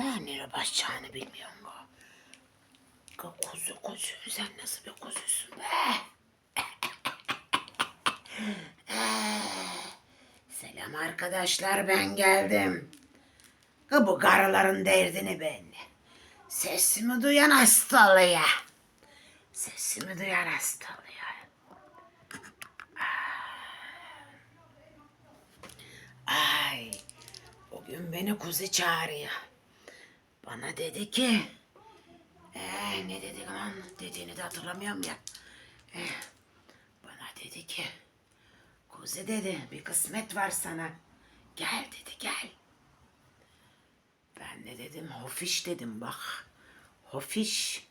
Ben nereye başlayacağını bilmiyorum Kuzu kuzu sen nasıl bir kuzusun be? Selam arkadaşlar ben geldim. Bu karıların derdini belli. Sesimi duyan hastalığa. Sesimi duyan hastalığa. Ay, o gün beni kuzi çağırıyor. Bana dedi ki, ee, ne dedi aman dediğini de hatırlamıyorum ya. Eh, bana dedi ki, kuzi dedi bir kısmet var sana. Gel dedi gel. Ben de dedim hofiş dedim bak. Hofiş.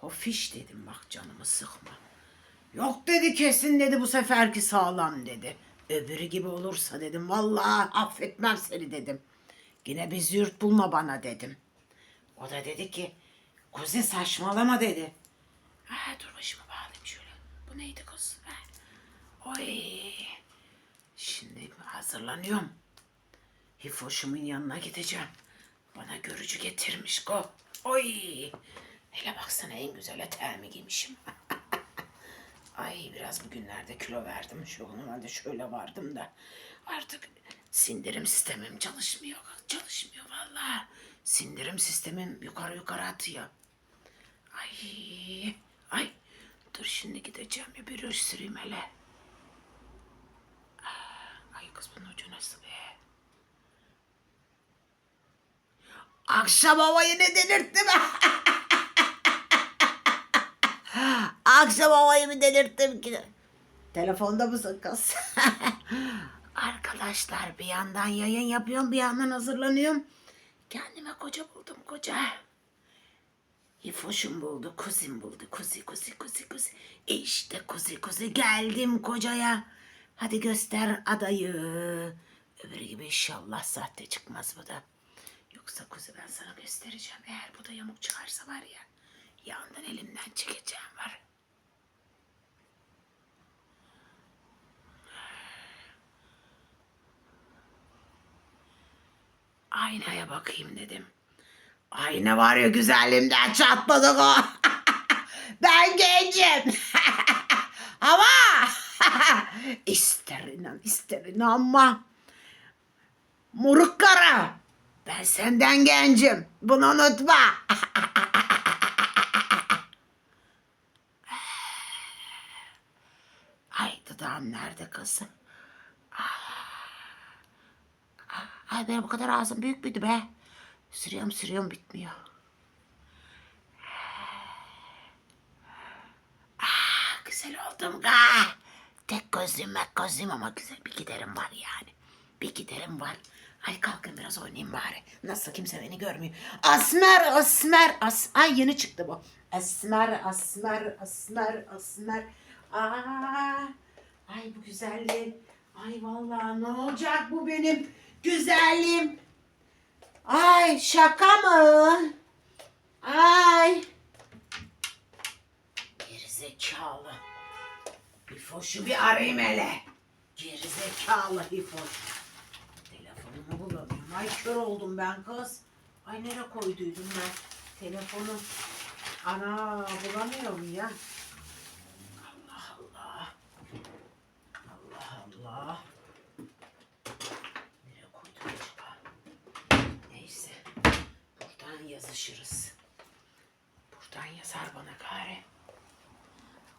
Hofiş dedim bak canımı sıkma. Yok dedi kesin dedi bu seferki sağlam dedi. Öbürü gibi olursa dedim vallahi affetmem seni dedim. Yine bir züğürt bulma bana dedim. O da dedi ki kuzi saçmalama dedi. Ha, dur başımı bağlayayım şöyle. Bu neydi kız? Ha. Oy. Şimdi hazırlanıyorum. Hifoşumun yanına gideceğim. Bana görücü getirmiş go. Oy. Hele baksana en güzel eteğimi giymişim. Ay biraz bugünlerde kilo verdim. Şu normalde şöyle vardım da. Artık sindirim sistemim çalışmıyor. Çalışmıyor vallahi. Sindirim sistemim yukarı yukarı atıyor. Ay. Ay. Dur şimdi gideceğim ya bir ruj hele. Ah, Ay kız bunun ucu nasıl be? Akşam havayı ne delirttim? Akşam havayı mı delirttim ki? Telefonda mısın kız? Arkadaşlar bir yandan yayın yapıyorum bir yandan hazırlanıyorum. Kendime koca buldum koca. Hifoşum buldu, kuzim buldu. Kuzi, kuzi, kuzi, kuzi. İşte kuzi, kuzi geldim kocaya. Hadi göster adayı. Öbürü gibi inşallah sahte çıkmaz bu da. Yoksa kuzi ben sana göstereceğim. Eğer bu da yamuk çıkarsa var ya. Yandan elimden çekeceğim var. Aynaya bakayım dedim. Ayna var ya güzelliğimden çatladık o. ben gencim. Ama ister inan ister inanma. Moruk kara. Ben senden gencim. Bunu unutma. Ay dudağım nerede kızım? Ay benim bu kadar ağzım büyük müydü be? Sürüyorum sürüyorum bitmiyor. Ah güzel oldum ga. Tek gözlüğüm mek gözlüğüm ama güzel bir giderim var yani. Bir giderim var. Ay kalkın biraz oynayayım bari. Nasıl kimse beni görmüyor. Asmer, asmer, as. Ay yeni çıktı bu. Asmer, asmer, asmer, asmer. Aa, ay bu güzelliğim. Ay vallahi ne olacak bu benim güzelliğim. Ay şaka mı? Ay. Gerizekalı. Hifoş'u bir arayayım hele. Gerizekalı Hifoş. Telefonumu bulamıyorum. Ay kör oldum ben kız. Ay nereye koyduydum ben telefonu? Ana bulamıyorum ya. Allah Allah. Allah Allah. Nereye koydum acaba? Neyse. Buradan yazışırız. Buradan yazar bana gari.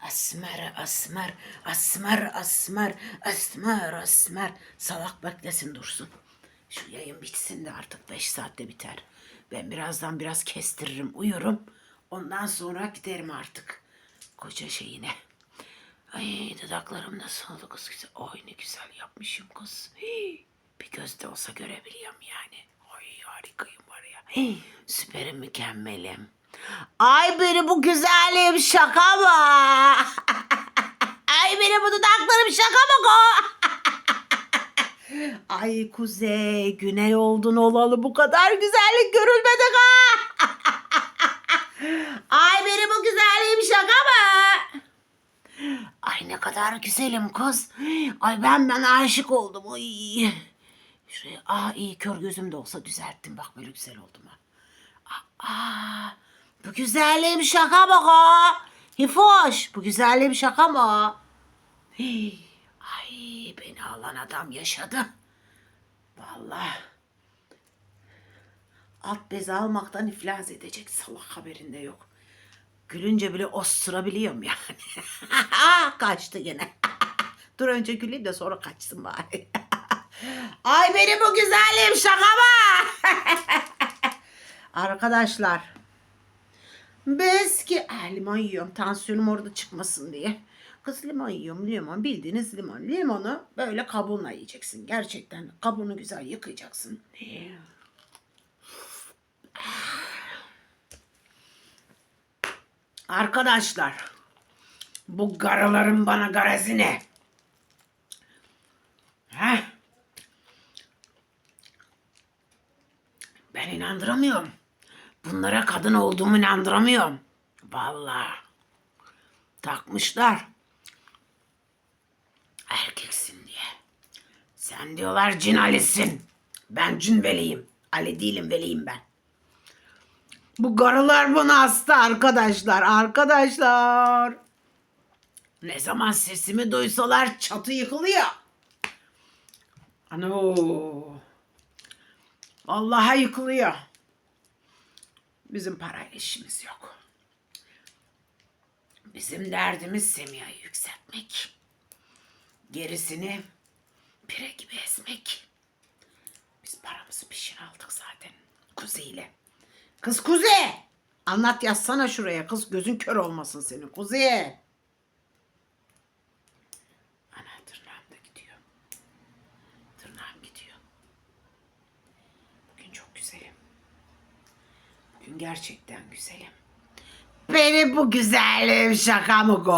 Asmer, asmer, asmer, asmer, asmer, asmer. Salak beklesin dursun. Şu yayın bitsin de artık beş saatte biter. Ben birazdan biraz kestiririm, uyurum. Ondan sonra giderim artık. Koca şeyine. Ay dudaklarım nasıl oldu kız güzel. Ay ne güzel yapmışım kız. Hii, bir gözde olsa görebiliyorum yani. Ay harikayım var ya. Süperim mükemmelim. Ay benim bu güzelliğim şaka mı? Ay benim bu dudaklarım şaka mı? Ay kuzey güney oldun olalı bu kadar güzellik görülmedi ha. Ay benim bu güzelliğim şaka mı? Ay ne kadar güzelim kız. Ay ben ben aşık oldum. Ay. Şuraya aa iyi kör gözüm de olsa düzelttim. Bak böyle güzel oldu mu? Aa, bu güzelliğim şaka mı o? Hifoş bu güzelliğim şaka mı? Hii, Ay beni alan adam yaşadı. Vallahi. Alt bez almaktan iflas edecek salak haberinde yok. Gülünce bile osturabiliyorum yani. Kaçtı yine. Dur önce güleyim de sonra kaçsın bari. Ay benim bu güzelliğim şaka mı? Arkadaşlar. Biz ki ah, limon yiyorum. Tansiyonum orada çıkmasın diye. Kız limon yiyorum limon. Bildiğiniz limon. Limonu böyle kabuğuna yiyeceksin. Gerçekten kabuğunu güzel yıkayacaksın. Arkadaşlar. Bu garaların bana garezi ne? Heh. Ben inandıramıyorum. Bunlara kadın olduğumu inandıramıyorum. Vallahi. Takmışlar. Erkeksin diye. Sen diyorlar cin Ali'sin. Ben cin veliyim. Ali değilim veliyim ben. Bu karılar bana hasta arkadaşlar. Arkadaşlar. Ne zaman sesimi duysalar çatı yıkılıyor. Ano. Allah'a yıkılıyor. Bizim parayla işimiz yok. Bizim derdimiz Semiha'yı yükseltmek. Gerisini pire gibi ezmek. Biz paramızı pişir aldık zaten. Kuzey ile. Kız Kuzey! Anlat yazsana şuraya. Kız gözün kör olmasın senin. Kuzey! Ana tırnağım da gidiyor. Tırnağım gidiyor. Bugün çok güzelim. Bugün gerçekten güzelim. Benim bu güzelliğim şaka mı go?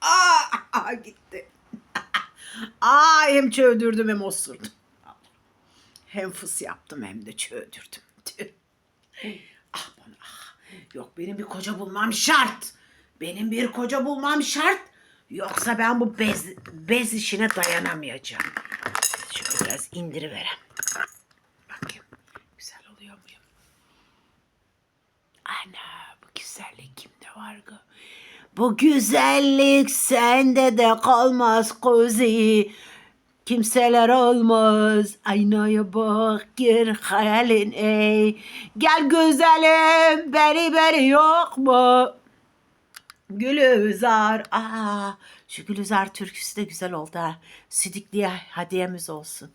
Aa, gitti. Aa, hem çöldürdüm hem osurdum. Hem fıs yaptım hem de çöldürdüm. Tüh. Ah bana ah. Yok benim bir koca bulmam şart. Benim bir koca bulmam şart. Yoksa ben bu bez, bez işine dayanamayacağım. Şöyle biraz indiriverem. Bakayım. Güzel oluyor muyum? Ana bu güzellik kimde var gı? Bu güzellik sende de kalmaz kuzi. Kimseler olmaz. Aynaya bak gir hayalin ey. Gel güzelim beri beri yok mu? Gülüzar. Aa, şu Gülüzar türküsü de güzel oldu ha. Sidikli'ye hediyemiz olsun.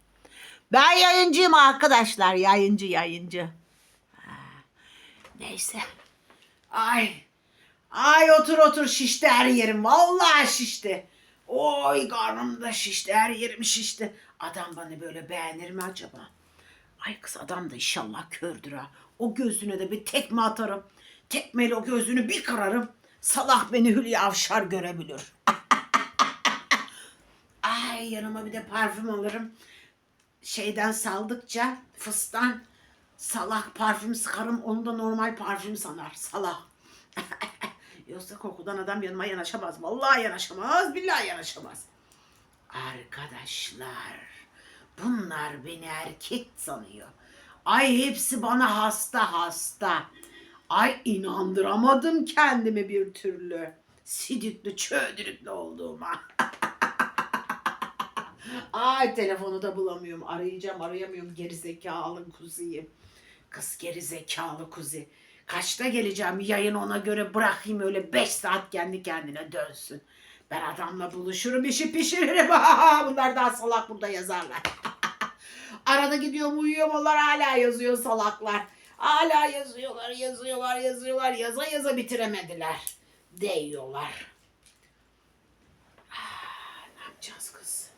Ben yayıncıyım arkadaşlar. Yayıncı yayıncı. Ha, Neyse. Ay. Ay otur otur şişti her yerim. Vallahi şişti. Oy karnım da şişti. Her yerim şişti. Adam bana böyle beğenir mi acaba? Ay kız adam da inşallah kördür ha. O gözüne de bir tekme atarım. Tekmeyle o gözünü bir kırarım. Salak beni Hülya Avşar görebilir. Ay yanıma bir de parfüm alırım. Şeyden saldıkça fıstan salak parfüm sıkarım. Onu da normal parfüm sanar. Salak. Yoksa kokudan adam yanıma yanaşamaz. Vallahi yanaşamaz. Billahi yanaşamaz. Arkadaşlar. Bunlar beni erkek sanıyor. Ay hepsi bana hasta hasta. Ay inandıramadım kendimi bir türlü. Sidikli çödürüklü olduğuma. Ay telefonu da bulamıyorum. Arayacağım arayamıyorum gerizekalı kuziyi. Kız gerizekalı kuzi. Kaçta geleceğim yayın ona göre bırakayım öyle 5 saat kendi kendine dönsün. Ben adamla buluşurum işi pişiririm. Bunlar daha salak burada yazarlar. Arada gidiyorum uyuyorum onlar hala yazıyor salaklar. Hala yazıyorlar yazıyorlar yazıyorlar yaza yaza bitiremediler. Değiyorlar. Ah, ne yapacağız kız?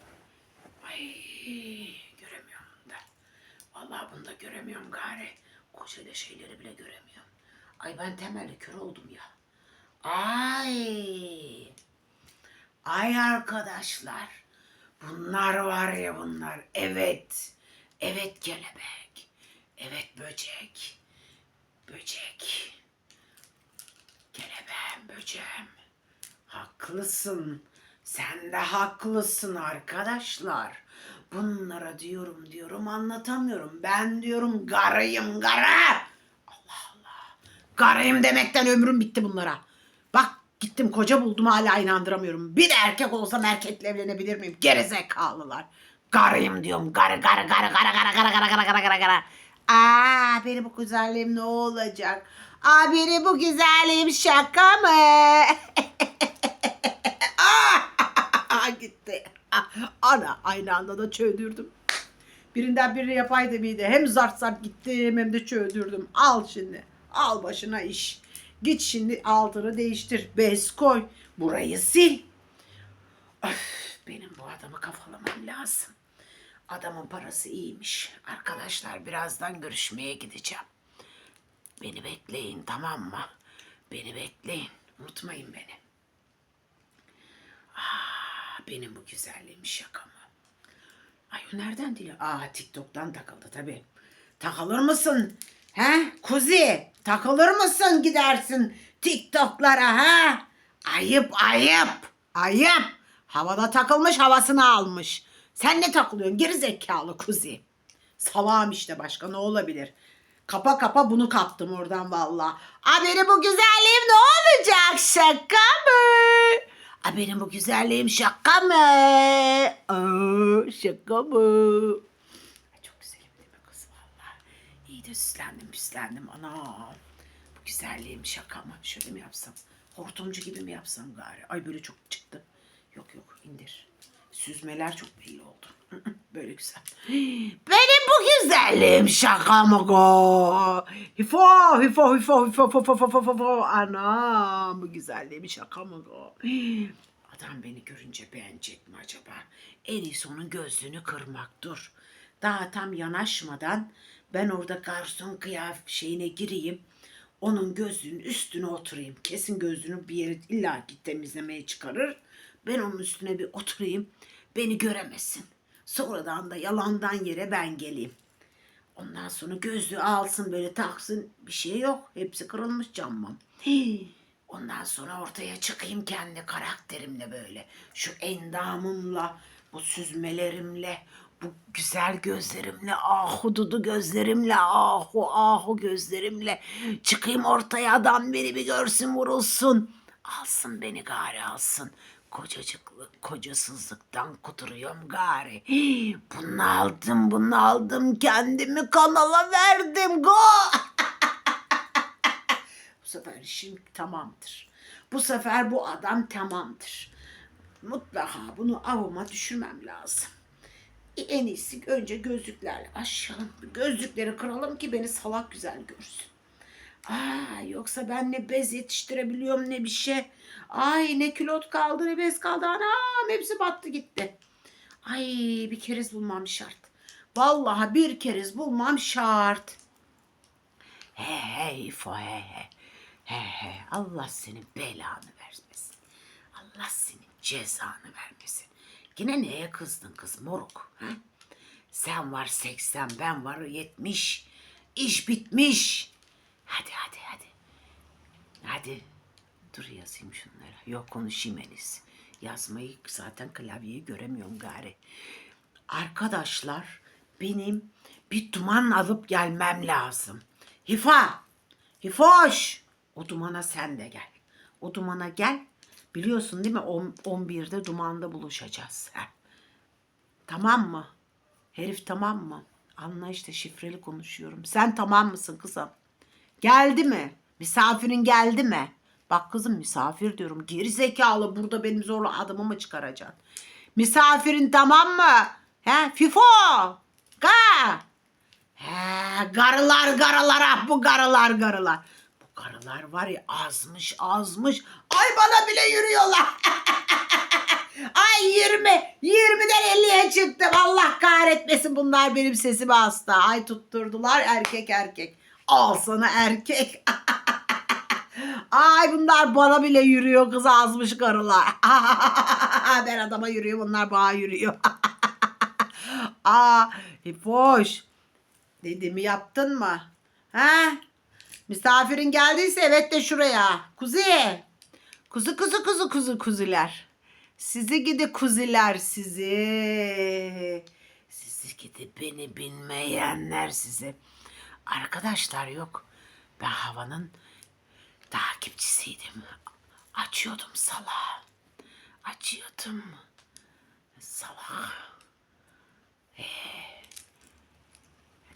Ay göremiyorum da. Vallahi bunda göremiyorum gari. Kocayla şeyleri bile göremiyorum. Ay ben temelli kör oldum ya. Ay. Ay arkadaşlar. Bunlar var ya bunlar. Evet. Evet kelebek. Evet böcek. Böcek. Kelebeğim böceğim. Haklısın. Sen de haklısın arkadaşlar. Bunlara diyorum diyorum anlatamıyorum. Ben diyorum garayım gara. Garayım demekten ömrüm bitti bunlara. Bak gittim koca buldum hala inandıramıyorum. Bir de erkek olsam erkekle evlenebilir miyim? Gerizekalılar. Garayım diyorum. Garı garı garı garı garı garı garı garı garı garı garı. Aa benim bu güzelliğim ne olacak? Aa benim bu güzelliğim şaka mı? Gitti. Ana aynı anda da çöldürdüm. Birinden birini yapaydı mıydı? Hem zart zart gittim hem de çöldürdüm. Al şimdi. Al başına iş. Git şimdi altını değiştir. Bez koy. Burayı sil. Öf, benim bu adamı kafalamam lazım. Adamın parası iyiymiş. Arkadaşlar birazdan görüşmeye gideceğim. Beni bekleyin tamam mı? Beni bekleyin. Unutmayın beni. Aa, benim bu güzelliğim şaka mı? Ay o nereden değil? Aa TikTok'tan takıldı tabii. Takılır mısın? He? Kuzi takılır mısın gidersin TikTok'lara ha? Ayıp ayıp. Ayıp. Havada takılmış havasını almış. Sen ne takılıyorsun geri zekalı kuzi? Salağım işte başka ne olabilir? Kapa kapa bunu kaptım oradan valla. A benim bu güzelliğim ne olacak şaka mı? A benim bu güzelliğim şaka mı? Aa, şaka mı? Ay, çok güzelim değil mi kız valla? İyi de süslendim püslendim ana. Bu güzelliğim şaka mı? Şöyle mi yapsam? Hortumcu gibi mi yapsam gari? Ay böyle çok çıktı. Yok yok indir. Süzmeler çok belli oldu. Böyle güzel. Benim bu güzelliğim şaka mı go? Hifo, hifo, hifo, hifo, hifo, hifo, hifo, hifo. Anam bu güzelliğim şaka mı go? Adam beni görünce beğenecek mi acaba? En iyisi onun gözlüğünü kırmak dur. Daha tam yanaşmadan ben orada garson kıyaf şeyine gireyim. Onun gözlüğünün üstüne oturayım. Kesin gözlüğünü bir yere illa ki temizlemeye çıkarır. Ben onun üstüne bir oturayım. Beni göremesin. Sonradan da yalandan yere ben geleyim. Ondan sonra gözlüğü alsın böyle taksın. Bir şey yok. Hepsi kırılmış cammam. Hii. Ondan sonra ortaya çıkayım kendi karakterimle böyle. Şu endamımla, bu süzmelerimle, bu güzel gözlerimle, ahududu gözlerimle, ahu ahu gözlerimle çıkayım ortaya adam beni bir görsün vurulsun. Alsın beni gari alsın. Kocacıklık, kocasızlıktan kuduruyorum gari. Bunu aldım, bunu aldım. Kendimi kanala verdim. Go! Bu sefer işim tamamdır. Bu sefer bu adam tamamdır. Mutlaka bunu avıma düşürmem lazım. En iyisi önce gözlüklerle başlayalım. Gözlükleri kıralım ki beni salak güzel görsün. Aa, yoksa ben ne bez yetiştirebiliyorum ne bir şey. Ay ne külot kaldı ne bez kaldı. Anam hepsi battı gitti. Ay bir keriz bulmam şart. Vallahi bir keriz bulmam şart. He he İfo he he. He he Allah senin belanı vermesin. Allah senin cezanı vermesin. Yine neye kızdın kız moruk? Ha? Sen var 80 ben var 70. İş bitmiş. Hadi hadi hadi. Hadi. Dur yazayım şunları. Yok konuşayım en iyisi. Yazmayı zaten klavyeyi göremiyorum gari. Arkadaşlar benim bir duman alıp gelmem lazım. Hifa. Hifoş. O dumana sen de gel. O dumana gel. Biliyorsun değil mi? On- 11'de dumanda buluşacağız. Ha. Tamam mı? Herif tamam mı? Anla işte şifreli konuşuyorum. Sen tamam mısın kızım? Geldi mi? Misafirin geldi mi? Bak kızım misafir diyorum. Geri zekalı burada benim zorla adımı mı çıkaracaksın? Misafirin tamam mı? He? Fifo! Ga! He, garılar garılar ah bu garılar garılar. Bu garılar var ya azmış azmış. Ay bana bile yürüyorlar. Ay 20. 20'den 50'ye çıktım. Allah kahretmesin bunlar benim sesimi hasta. Ay tutturdular erkek erkek. Al sana erkek. Ay bunlar bana bile yürüyor kız azmış karılar. ben adama yürüyor bunlar bana yürüyor. Aa, hoş. Dediğimi yaptın mı? Ha? Misafirin geldiyse evet de şuraya. Kuzi. Kuzu kuzu kuzu kuzu kuziler. Sizi gidi kuziler sizi. Siz gidi beni bilmeyenler sizi. Arkadaşlar yok. Ben havanın takipçisiydim. Açıyordum salağı. Açıyordum. Salak. Ee,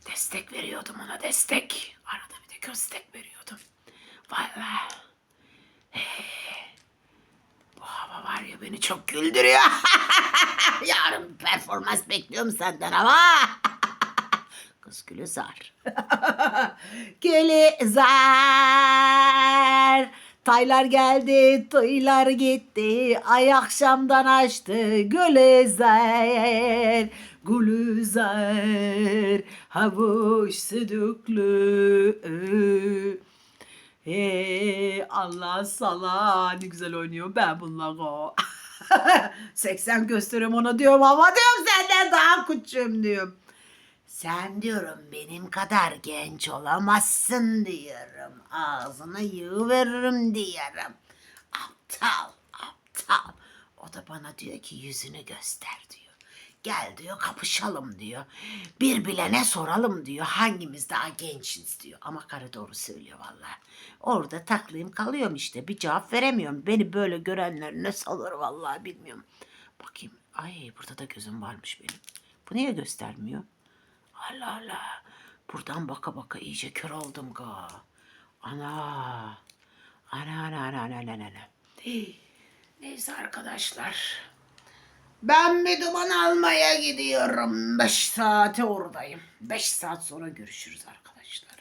destek veriyordum ona destek. Arada bir de köstek veriyordum. Ee, bu hava var ya beni çok güldürüyor. Yarın performans bekliyorum senden ama. Kız Gülizar. Gülizar. Taylar geldi, toylar gitti. Ay akşamdan açtı Gülizar. Gülizar. Havuç südüklü. Hey Allah sala ne güzel oynuyor ben bunları. 80 gösteriyorum ona diyorum ama diyorum senden daha küçüğüm diyorum. Sen diyorum benim kadar genç olamazsın diyorum. Ağzına yığ veririm diyorum. Aptal, aptal. O da bana diyor ki yüzünü göster diyor. Gel diyor kapışalım diyor. Bir bilene soralım diyor. Hangimiz daha gençiz diyor. Ama karı doğru söylüyor vallahi. Orada taklayım kalıyorum işte. Bir cevap veremiyorum. Beni böyle görenler ne salır vallahi bilmiyorum. Bakayım. Ay burada da gözüm varmış benim. Bu niye göstermiyor? Allah Allah. Buradan baka baka iyice kör oldum ga. Ana. Ana ana ana ana ana ana. Neyse arkadaşlar. Ben bir duman almaya gidiyorum. Beş saate oradayım. Beş saat sonra görüşürüz arkadaşlar.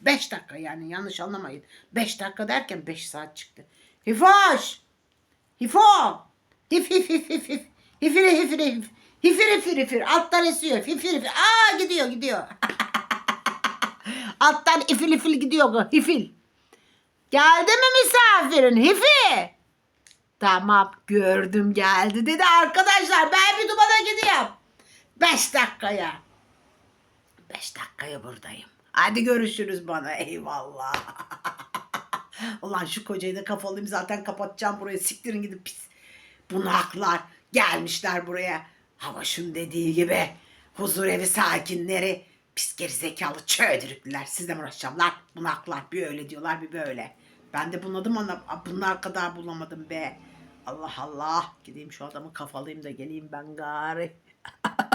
Beş dakika yani yanlış anlamayın. Beş dakika derken beş saat çıktı. Hifoş! Hifo! Hif hif hif hif hif. Hifiri hifiri hif. Hifir hifir hifir. Alttan esiyor. Hifir hifir. Aa gidiyor gidiyor. Alttan ifil ifil gidiyor. Hifil. Geldi mi misafirin? Hifi. Tamam gördüm geldi dedi arkadaşlar ben bir dumana gidiyorum. Beş dakikaya. Beş dakikaya buradayım. Hadi görüşürüz bana eyvallah. Ulan şu kocayı da kafalıyım zaten kapatacağım burayı siktirin gidip pis. Bunaklar gelmişler buraya. Havaş'ın dediği gibi huzur evi sakinleri pis gerizekalı çöğdürüklüler. Sizle mi uğraşacağım lan bunaklar bir öyle diyorlar bir böyle. Ben de bunadım ama bunlar kadar bulamadım be. Allah Allah. Gideyim şu adamı kafalayayım da geleyim ben gari.